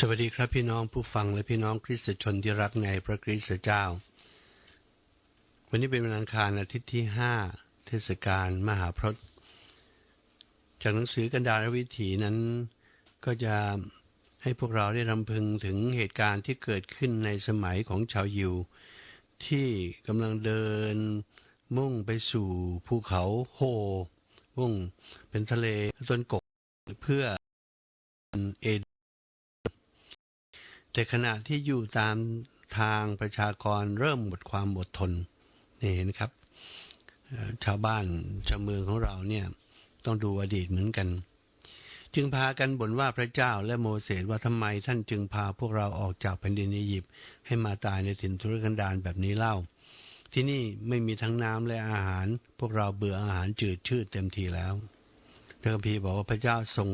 สวัสดีครับพี่น้องผู้ฟังและพี่น้องคริสตชนที่รักในพระคริสตเจ้า วันนี้เป็นวันอังคารอาทิตย์ที่ 5 เทศกาลมหาพรตจากหนังสือกันดารวิถีนั้น ก็จะให้พวกเราได้รำพึงถึงเหตุการณ์ที่เกิดขึ้นในสมัยของชาวยิว ที่กำลังเดินมุ่งไปสู่ภูเขาโฮมุ่งเป็นทะเลต้นกกเพื่อเอ แต่ขณะที่อยู่ตามทางประชากรเริ่มหมดความอดทนนี่เห็นครับ ชาวบ้านชาวเมืองของเราเนี่ยต้องดูอดีตเหมือนกัน จึงพากันบ่นว่าพระเจ้าและโมเสสว่าทำไมท่านจึงพาพวกเราออกจากแผ่นดินอียิปต์ให้มาตายในถิ่นทุรกันดารแบบนี้เล่า ที่นี่ไม่มีทั้งน้ำและอาหาร พวกเราเบื่ออาหารจืดชืดเต็มทีแล้วพระคัมภีร์บอกว่าพระเจ้าทรง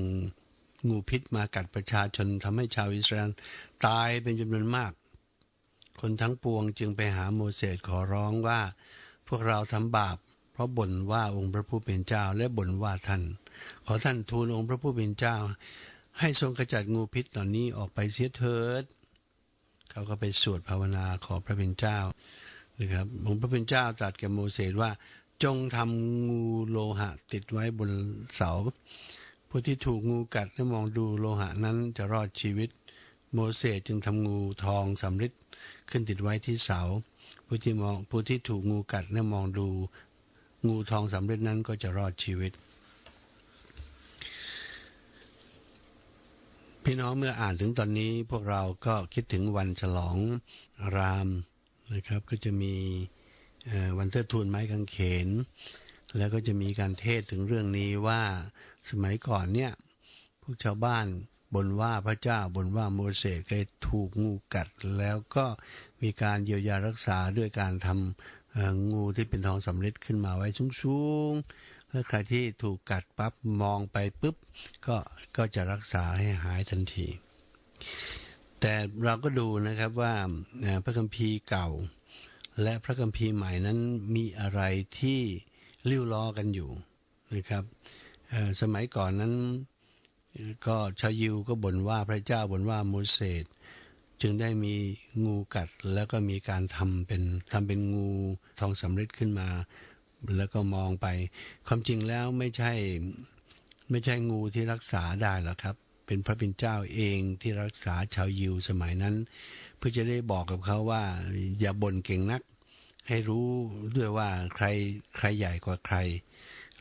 งูพิษมากัดประชาชนทำให้ชาวอิสราเอลตายเป็นจำนวนมาก คนทั้งปวงจึงไปหาโมเสสขอร้องว่า พวกเราทำบาป เพราะบ่นว่าองค์พระผู้เป็นเจ้าและบ่นว่าท่าน ขอท่านทูลองค์พระผู้เป็นเจ้า ให้ทรงกระจัดงูพิษเหล่านี้ออกไปเสียเถิด เขาก็ไปสวดภาวนาขอพระเป็นเจ้านะครับองค์พระเป็นเจ้าตรัสแก่โมเสสว่าจงทำงูโลหะติดไว้บนเสา ผู้ที่ถูกงูกัดและมองดูโลหะนั้นจะรอดชีวิต โมเสสจึงทำงูทองสำริดขึ้นติดไว้ที่เสา ผู้ที่มองผู้ที่ถูกงูกัดและมองดู งูทองสำริดนั้นก็จะรอดชีวิต พี่น้องเมื่ออ่านถึงตอนนี้พวกเราก็คิดถึงวันฉลองรามนะครับ ก็จะมีวันเทิดทูนไม้กางเขน แล้วก็จะมีการเทศถึงเรื่องนี้ว่าสมัยก่อนเนี่ยพวกชาวบ้านบนว่าพระเจ้าบนว่าโมเสสเคยถูกงูกัด แล้วก็มีการเยียวยารักษาด้วยการทำงูที่เป็นทองสำริดขึ้นมาไว้สูงๆแล้วใครที่ถูกกัดปั๊บมองไปปุ๊บก็ก็จะรักษาให้หายทันที แต่เราก็ดูนะครับว่าพระคัมภีร์เก่า และพระคัมภีร์ใหม่นั้นมีอะไรที่ ลิ้วล้อกันอยู่นะครับสมัยก่อนนั้นก็ชาวยิวก็บ่นว่าพระเจ้าบ่นว่าโมเสสจึงได้มีงูกัดแล้วก็มีการทำเป็นทำเป็นงูทองสำริดขึ้นมา แล้วก็มองไป ความจริงแล้วไม่ใช่ไม่ใช่งูที่รักษาได้หรอกครับ เป็นพระเป็นเจ้าเองที่รักษาชาวยิวสมัยนั้น เพื่อจะได้บอกกับเขาว่า อย่าบ่นเก่งนัก ให้รู้ด้วยว่าใครใครใหญ่กว่าใคร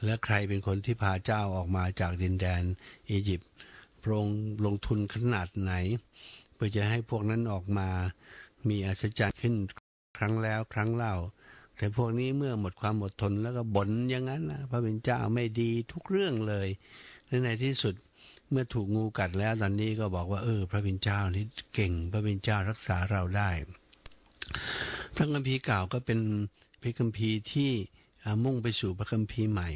และใครเป็นคนที่พาเจ้าออกมาจากดินแดนอียิปต์พระองค์ลงทุนขนาดไหน เพื่อจะให้พวกนั้นออกมามีอัศจรรย์ขึ้นครั้งแล้วครั้งเล่า แต่พวกนี้เมื่อหมดความอดทนแล้วก็บ่นอย่างนั้นนะพระเป็นเจ้าไม่ดีทุกเรื่องเลยและในที่สุดเมื่อถูกงูกัดแล้วตอนนี้ก็บอกว่าเออ พระเป็นเจ้านี่เก่ง พระเป็นเจ้ารักษาเราได้ พระคัมภีร์เก่าก็เป็นพระคัมภีร์ที่มุ่งไปสู่พระคัมภีร์ใหม่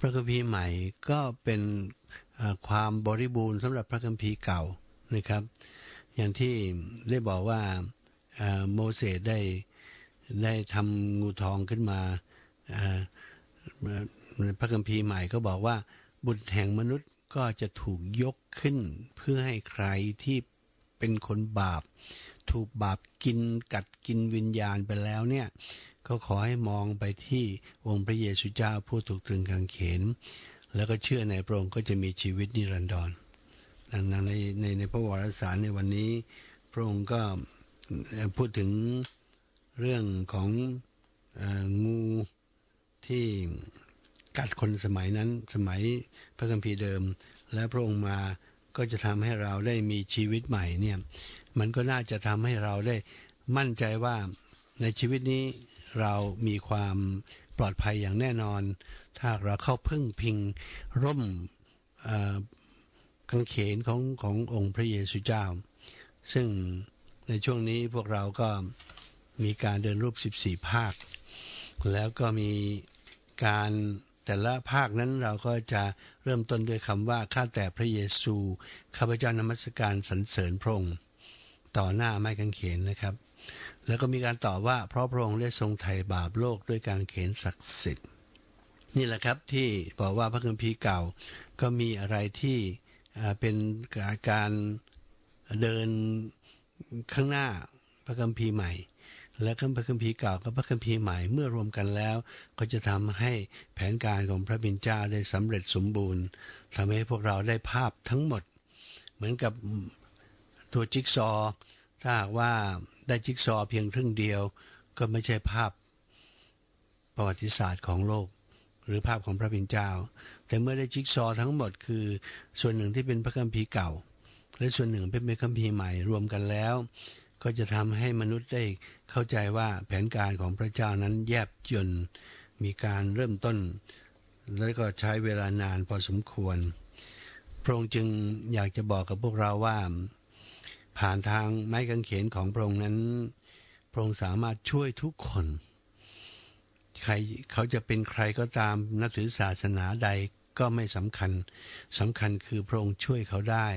พระคัมภีร์ใหม่ก็เป็นความบริบูรณ์สำหรับพระคัมภีร์เก่านะครับ อย่างที่ได้บอกว่าโมเสสได้ได้ทำงูทองขึ้นมาอ่าพระคัมภีร์ใหม่ก็บอกว่า บุตรแห่งมนุษย์ก็จะถูกยกขึ้นเพื่อให้ใครที่เป็นคนบาป ถูกบาปกินกัดกินวิญญาณไปแล้วเนี่ยก็ขอให้มองไปที่องค์พระเยซูเจ้าผู้ถูกตรึงกางเขน แล้วก็เชื่อในพระองค์ก็จะมีชีวิตนิรันดรดังนั้นในในในพระวรสารในวันนี้ พระองค์ก็พูดถึงเรื่องขององูที่กัดคนสมัยนั้นสมัยพระคัมภีร์เดิม และพระองค์มา ก็จะทำให้เราได้มีชีวิตใหม่เนี่ยมันก็น่าจะทำให้เราได้มั่นใจว่าในชีวิตนี้เรามีความปลอดภัยอย่างแน่นอน ถ้าเราเข้าพึ่งพิงร่มกางเขนของขององค์พระเยซูเจ้า ซึ่งในช่วงนี้พวกเราก็มีการเดินรูป 14 ภาค แล้วก็มีการ แต่ละภาคนั้นเราก็จะเริ่มต้นด้วยคำว่าข้าแต่พระเยซูข้าพเจ้านมัสการสรรเสริญพระองค์ต่อหน้าไม้กางเขนนะครับ แล้วก็มีการตอบว่าเพราะพระองค์ได้ทรงไถ่บาปโลกด้วยการเขนศักดิ์สิทธิ์นี่แหละครับที่บอกว่าพระคัมภีร์เก่าก็มีอะไรที่เป็นการเดินข้างหน้าพระคัมภีร์ใหม่ และก็พระคัมภีร์เก่ากับพระคัมภีร์ใหม่เมื่อรวมกันแล้ว ก็จะทำให้แผนการของพระบิดเจ้าได้สำเร็จสมบูรณ์ทำให้พวกเราได้ภาพทั้งหมด เหมือนกับตัวจิ๊กซอ ถ้าหากว่าได้จิ๊กซอเพียงครึ่งเดียว ก็ไม่ใช่ภาพประวัติศาสตร์ของโลก หรือภาพของพระบิดเจ้า แต่เมื่อได้จิ๊กซอ์ทั้งหมดคือ ส่วนหนึ่งที่เป็นพระคัมภีร์เก่า และส่วนหนึ่งเป็นพระคัมภีร์ใหม่รวมกันแล้ว ก็จะทำให้มนุษย์ได้เข้าใจว่าแผนการของพระเจ้านั้นแยบยนมีการเริ่มต้น และก็ใช้เวลานานพอสมควร พระองค์จึงอยากจะบอกกับพวกเราว่า ผ่านทางไม้กางเขนของพระองค์นั้น พระองค์สามารถช่วยทุกคน ใครเขาจะเป็นใครก็ตามนับถือศาสนาใดก็ไม่สำคัญสำคัญคือพระองค์ช่วยเขาได้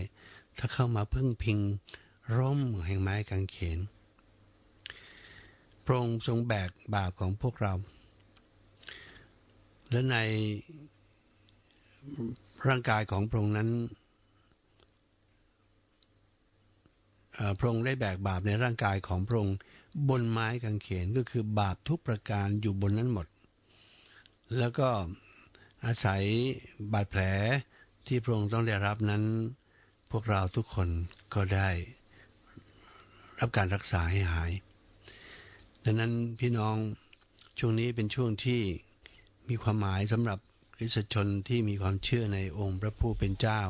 ถ้าเข้ามาพึ่งพิง ร่มแห่งไม้กางเขน พระองค์ทรงแบกบาปของพวกเรา และในร่างกายของพระองค์นั้นพระองค์ได้แบกบาปในร่างกายของพระองค์บนไม้กางเขนก็คือบาปทุกประการอยู่บนนั้นหมด แล้วก็อาศัยบาดแผลที่พระองค์ต้องได้รับนั้น พวกเราทุกคนก็ได้ รับการรักษาให้หาย ดังนั้นพี่น้องช่วงนี้เป็นช่วงที่มีความหมายสำหรับคริสตชนที่มีความเชื่อในองค์พระผู้เป็นเจ้า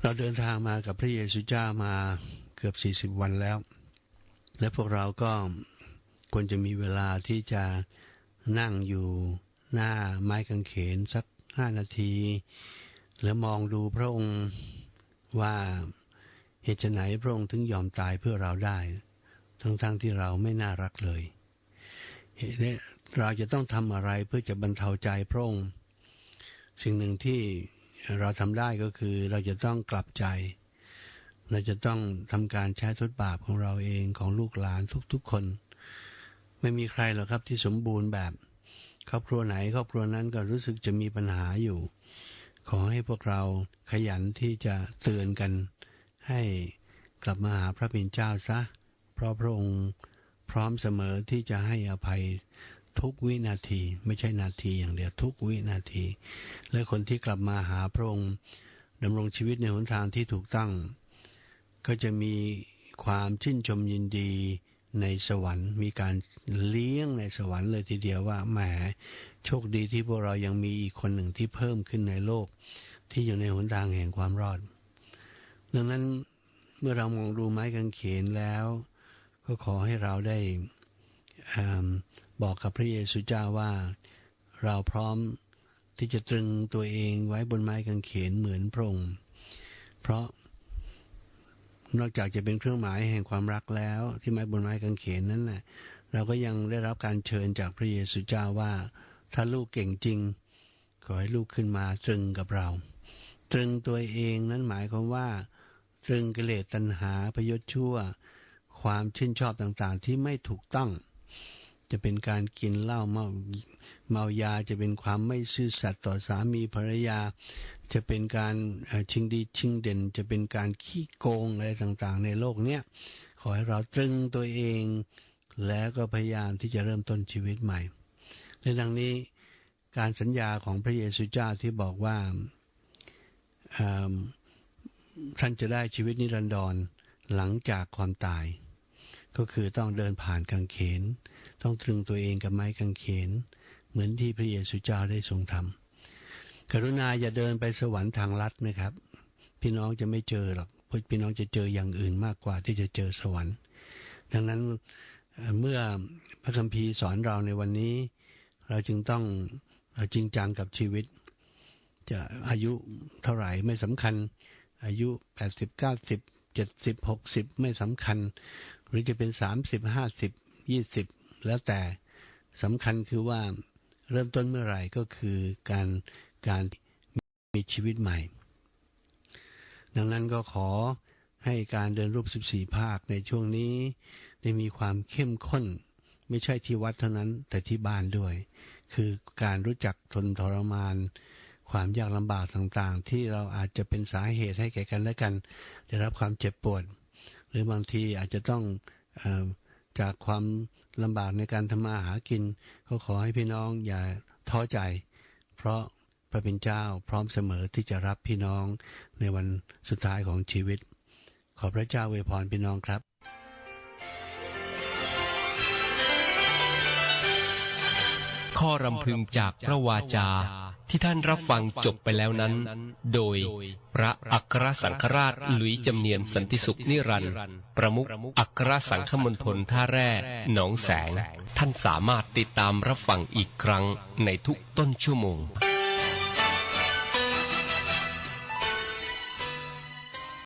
เราเดินทางมากับพระเยซูเจ้ามาเกือบ 40 วันแล้ว และพวกเราก็ควรจะมีเวลาที่จะนั่งอยู่หน้าไม้กางเขนสักห้านาที แล้วมองดูพระองค์ว่า เหตุไหนพระองค์ถึงยอมตายเพื่อเราได้ ทั้งๆทที่เราไม่น่ารักเลยเหตุนี้เราจะต้องทำอะไรเพื่อจะบรรเทาใจพระองค์สิ่งหนึ่งที่เราทำได้ก็คือเราจะต้องกลับใจ เราจะต้องทำการใช้ทดบาปของเราเองของลูกหลานทุกๆคน ไม่มีใครหรอกครับที่สมบูรณ์แบบ ครอบครัวไหนครอบครัวนั้นก็รู้สึกจะมีปัญหาอยู่ ขอให้พวกเราขยันที่จะเตือนกัน ให้กลับมาหาพระบิดเจ้าซะ เพราะพระองค์พร้อมเสมอที่จะให้อภัยทุกวินาที ไม่ใช่นาทีอย่างเดียวทุกวินาที และคนที่กลับมาหาพระองค์ดำรงชีวิตในหนทางที่ถูกต้อง ก็จะมีความชื่นชมยินดีในสวรรค์ มีการเลี้ยงในสวรรค์เลยทีเดียวว่าแหมโชคดีที่พวกเรายังมีอีกคนหนึ่งที่เพิ่มขึ้นในโลก ที่อยู่ในหนทางแห่งความรอด ดังนั้นเมื่อเรามองดูไม้กางเขนแล้ว ก็ขอให้เราได้อบอกกับพระเยซูเจ้าว่าเราพร้อมที่จะตรึงตัวเองไว้บนไม้กางเขนเหมือนพระองค์เพราะนอกจากจะเป็นเครื่องหมายแห่งความรักแล้ว ที่ไม้บนไม้กางเขนนั้นแหละเราก็ยังได้รับการเชิญจากพระเยซูเจ้าว่า ถ้าลูกเก่งจริง ขอให้ลูกขึ้นมาตรึงกับเรา ตรึงตัวเองนั้นหมายความว่า ตรึงกิเลสตัณหาพยศชั่ว ความชื่นชอบต่างๆ ที่ไม่ถูกต้อง จะเป็นการกินเหล้าเมาเมายาจะเป็นความไม่ซื่อสัตย์ต่อสามีภรรยา จะเป็นการชิงดีชิงเด่น จะเป็นการขี้โกงอะไรต่างๆ ในโลกเนี้ยขอให้เราตรึงตัวเอง แล้วก็พยายามที่จะเริ่มต้นชีวิตใหม่ในดังนี้การสัญญาของพระเยซูเจ้าที่บอกว่าอ่า ท่านจะได้ชีวิตนิรันดรหลังจากความตาย ก็คือต้องเดินผ่านกางเขน ต้องตรึงตัวเองกับไม้กางเขน เหมือนที่พระเยซูเจ้าได้ทรงทำกรุณาอย่าเดินไปสวรรค์ทางลัดนะครับ พี่น้องจะไม่เจอหรอกพี่น้องจะเจออย่างอื่นมากกว่าที่จะเจอสวรรค์ ดังนั้นเมื่อพระคัมภีร์สอนเราในวันนี้ เราจึงต้องจริงจังกับชีวิต จะอายุเท่าไหร่ไม่สำคัญ อายุ 80 90 70 60 ไม่สำคัญ หรือจะเป็น 30 50 20 แล้วแต่สำคัญคือว่าเริ่มต้นเมื่อไหร่ก็คือการการมีชีวิตใหม่ ดังนั้นก็ขอให้การเดินรูป 14 ภาคในช่วงนี้ ได้มีความเข้มข้น ไม่ใช่ที่วัดเท่านั้นแต่ที่บ้านด้วย คือการรู้จักทนทรมาน ความยากลำบากต่างๆ ที่เราอาจจะเป็นสาเหตุให้แก่กันและกัน ได้รับความเจ็บปวด หรือบางทีอาจจะต้องอจากความลำบากในการทำมาหากิน ก็ขอให้พี่น้องอย่าท้อใจ เพราะพระเป็นเจ้าพร้อมเสมอที่จะรับพี่น้องในวันสุดท้ายของชีวิต ขอพระเจ้าอวพรพี่น้องครับ ข้อรำพึงจากพระวาจาที่ท่านรับฟังจบไปแล้วนั้น โดยพระอัครสังฆราชหลุยจำเนียนสันติสุขนิรันดร์ประมุขอัครสังฆมณฑลท่าแร่หนองแสง ท่านสามารถติดตามรับฟังอีกครั้งในทุกต้นชั่วโมง